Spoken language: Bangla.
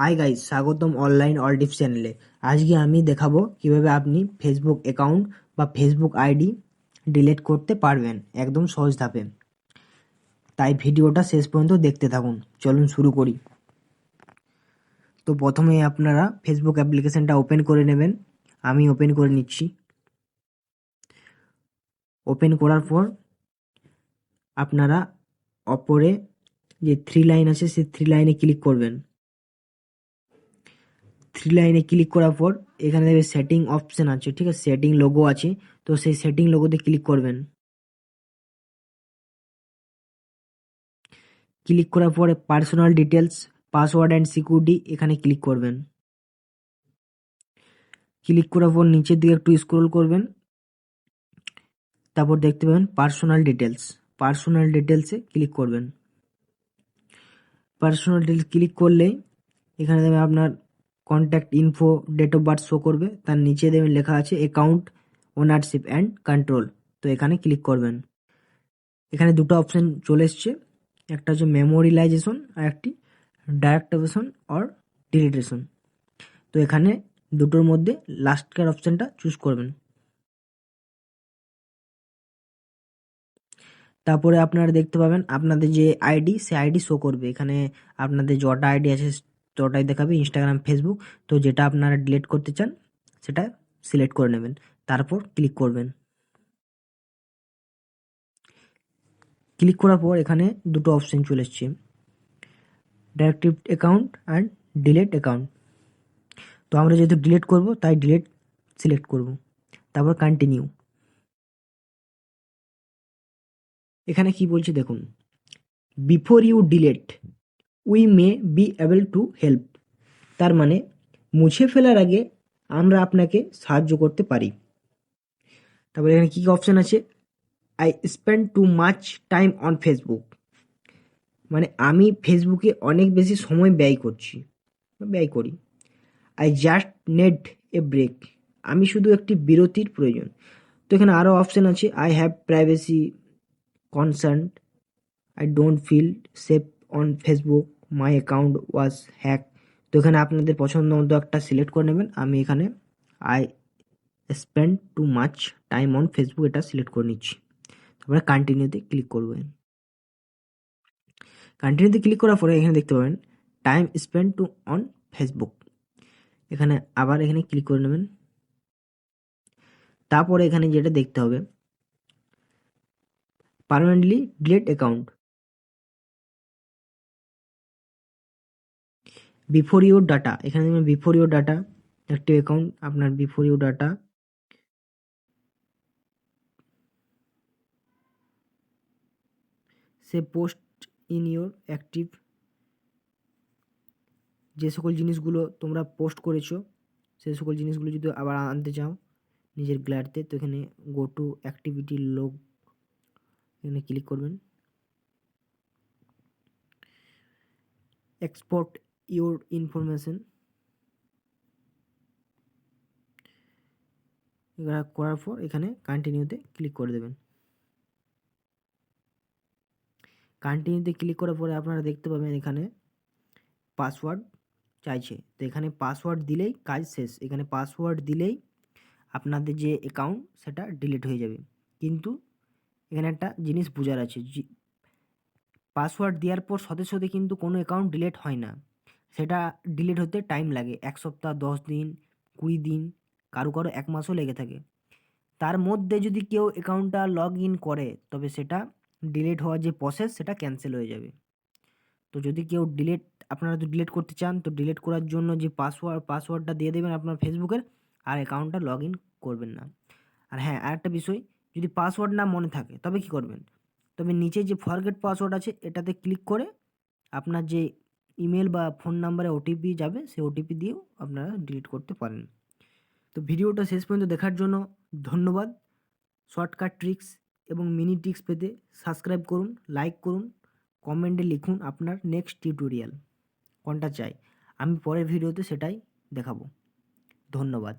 হাই গাইস স্বাগতম অনলাইন অল টিপস চ্যানেলে আজকে আমি দেখাবো কীভাবে আপনি ফেসবুক অ্যাকাউন্ট বা ফেসবুক আইডি ডিলিট করতে পারবেন একদম সহজ ধাপে। তাই ভিডিওটা শেষ পর্যন্ত দেখতে থাকুন। চলুন শুরু করি। তো প্রথমে আপনারা ফেসবুক অ্যাপ্লিকেশনটা ওপেন করে নেবেন। আমি ওপেন করে নিচ্ছি। ওপেন করার পর আপনারা অপরে যে থ্রি লাইন আছে, সেই থ্রি লাইনে ক্লিক করবেন। থ্রি লাইনে ক্লিক করার পর, এখানে দেখবে সেটিং অপশন আছে, ঠিক আছে? সেটিং লোগো আছে। তো সেই সেটিং লোগোতে ক্লিক করবেন। ক্লিক করার পরে personal details password and security এখানে ক্লিক করবেন। ক্লিক করার পর নিচের দিকে একটু স্ক্রোল করবেন। তারপর দেখতে পাবেন পার্সোনাল ডিটেলস পার্সোনাল ডিটেলসে ক্লিক করবেন। পার্সোনাল ডিটেলস ক্লিক করলে, এখানে দেবে আপনার contact info date of birth show করবে, তার নিচে দেবেন লেখা আছে অ্যাকাউন্ট ওনারশিপ অ্যান্ড কন্ট্রোল তো এখানে ক্লিক করবেন। এখানে দুটো অপশান চলে এসছে। একটা হচ্ছে মেমোরিলাইজেশন আর একটি ডাইরেক্টিভেশন অর ডিলিটেশন তো এখানে দুটোর মধ্যে লাস্টকার অপশানটা চুজ করবেন। তারপরে আপনারা দেখতে পাবেন আপনাদের যে আইডি সে আইডি শো করবে। এখানে আপনাদের যটা আইডি আছে তটাই দেখাবে ইনস্টাগ্রাম ফেসবুক তো যেটা আপনারা ডিলিট করতে চান, সেটা সিলেক্ট করে নেবেন। তারপর ক্লিক করবেন। ক্লিক করার পর এখানে দুটো অপশন চলে এসছে। Deactivate account and delete account তো আমরা যেহেতু ডিলিট করব, তাই ডিলেট সিলেক্ট করব। তারপর কন্টিনিউ এখানে কি বলছে দেখুন before you delete we may be able to help তার মানে মুছে ফেলার আগে আমরা আপনাকে সাহায্য করতে পারি। তারপরে এখানে কী কী অপশান আছে? I spend too much time on Facebook মানে আমি ফেসবুকে অনেক বেশি সময় ব্যয় করছি। ব্যয় করি। I just need a break আমি শুধু একটি বিরতির প্রয়োজন। তো এখানে আরও অপশান আছে। I have privacy concern I don't feel safe on Facebook my account was hack তো এখানে আপনাদের পছন্দ মতো একটা সিলেক্ট করে নেবেন। আমি এখানে I spend too much time on Facebook এটা সিলেক্ট করে নিচ্ছি। তারপরে কন্টিনিউতে ক্লিক করবেন। কন্টিনিউতে ক্লিক করার পরে এখানে দেখতে পাবেন time spend too on Facebook এখানে আবার এখানে ক্লিক করে নেবেন। তারপরে এখানে যেটা দেখতে হবে permanently delete account before your data, এখানে দেখবেন বিফোর ইউর ডাটা, একটি অ্যাকাউন্ট আপনার বিফোর ইউর ডাটা। সে পোস্ট ইন ইউর অ্যাক্টিভ যে সকল জিনিসগুলো তোমরা পোস্ট করেছ সেই সকল জিনিসগুলো যদি আবার আনতে চাও নিজের গ্ল্যাডতে তো এখানে গো টু অ্যাক্টিভিটি লোক এখানে ক্লিক করবেন। এক্সপোর্ট ইউর ইনফরমেশন এগুলো করার পর এখানে কন্টিনিউতে ক্লিক করে দেবেন। কন্টিনিউতে ক্লিক করার পরে আপনারা দেখতে পাবেন এখানে পাসওয়ার্ড চাইছে। তো এখানে পাসওয়ার্ড দিলেই কাজ শেষ। এখানে পাসওয়ার্ড দিলেই আপনাদের যে অ্যাকাউন্ট সেটা ডিলিট হয়ে যাবে। কিন্তু এখানে একটা জিনিস বোঝার আছে পাসওয়ার্ড দেওয়ার পর সাথে কিন্তু কোনো অ্যাকাউন্ট ডিলিট হয় না। সেটা ডিলিট হতে টাইম লাগে। এক সপ্তাহ, দশ দিন, কুড়ি দিন, কারও কারও এক মাসও লেগে থাকে। তার মধ্যে যদি কেউ অ্যাকাউন্টটা লগ ইন করে, তবে সেটা ডিলিট হওয়ার যে প্রসেস সেটা ক্যান্সেল হয়ে যাবে। তো যদি কেউ ডিলিট আপনারা যদি ডিলিট করতে চান, তো ডিলিট করার জন্য যে পাসওয়ার্ড পাসওয়ার্ডটা দিয়ে দেবেন আপনার ফেসবুকের আর অ্যাকাউন্টটা লগ ইন করবেন না। আর হ্যাঁ আর একটা বিষয়, যদি পাসওয়ার্ড না মনে থাকে, তবে কি করবেন? তবে নিচে যে ফরগেট পাসওয়ার্ড আছে, এটাতে ক্লিক করে আপনার যে ইমেল বা ফোন নাম্বারে ওটিপি যাবে সেই ওটিপি দিয়েও আপনারা ডিলিট করতে পারেন। তো ভিডিওটা শেষ পর্যন্ত দেখার জন্য ধন্যবাদ। শর্টকাট ট্রিক্স এবং মিনি ট্রিক্স পেতে সাবস্ক্রাইব করুন লাইক করুন কমেন্টে লিখুন আপনার নেক্সট টিউটোরিয়াল কোনটা চাই। আমি পরের ভিডিওতে সেটাই দেখাবো। ধন্যবাদ।